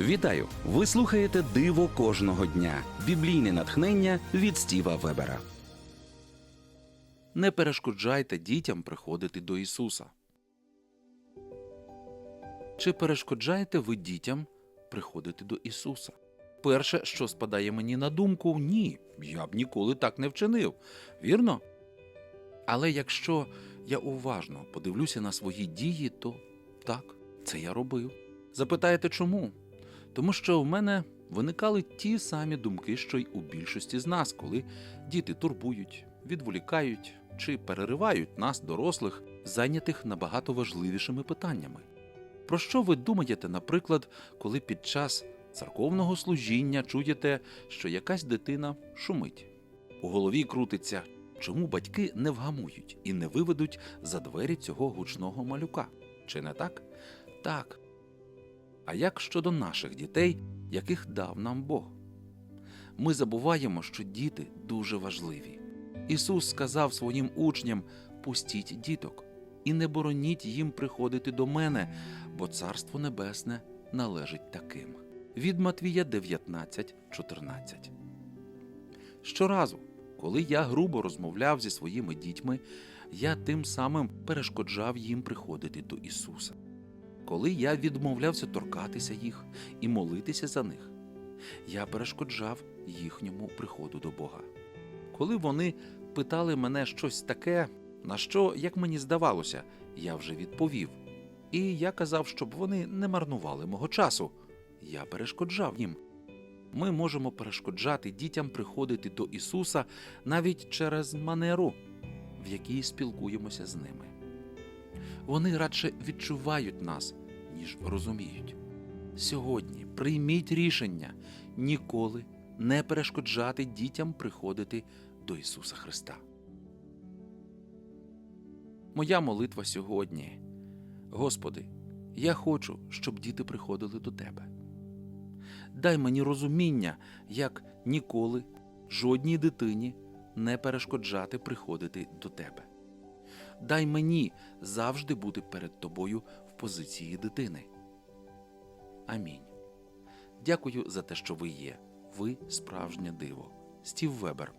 Вітаю! Ви слухаєте Диво кожного дня. Біблійне натхнення від Стіва Вебера. Не перешкоджайте дітям приходити до Ісуса. Чи перешкоджаєте ви дітям приходити до Ісуса? Перше, що спадає мені на думку, ні, я б ніколи так не вчинив. Вірно? Але якщо я уважно подивлюся на свої дії, то так, це я робив. Запитаєте чому? Тому що в мене виникали ті самі думки, що й у більшості з нас, коли діти турбують, відволікають чи переривають нас, дорослих, зайнятих набагато важливішими питаннями. Про що ви думаєте, наприклад, коли під час церковного служіння чуєте, що якась дитина шумить? У голові крутиться, чому батьки не вгамують і не виведуть за двері цього гучного малюка? Чи не так? Так. А як щодо наших дітей, яких дав нам Бог? Ми забуваємо, що діти дуже важливі. Ісус сказав своїм учням: пустіть діток і не бороніть їм приходити до мене, бо Царство Небесне належить таким. Від Матвія 19, 14. Щоразу, коли я грубо розмовляв зі своїми дітьми, я тим самим перешкоджав їм приходити до Ісуса. Коли я відмовлявся торкатися їх і молитися за них, я перешкоджав їхньому приходу до Бога. Коли вони питали мене щось таке, на що, як мені здавалося, я вже відповів, і я казав, щоб вони не марнували мого часу, я перешкоджав їм. Ми можемо перешкоджати дітям приходити до Ісуса навіть через манеру, в якій спілкуємося з ними. Вони радше відчувають нас, ніж розуміють. Сьогодні прийміть рішення ніколи не перешкоджати дітям приходити до Ісуса Христа. Моя молитва сьогодні. Господи, я хочу, щоб діти приходили до Тебе. Дай мені розуміння, як ніколи жодній дитині не перешкоджати приходити до Тебе. Дай мені завжди бути перед тобою в позиції дитини. Амінь. Дякую за те, що ви є. Ви справжнє диво. Стів Вебер.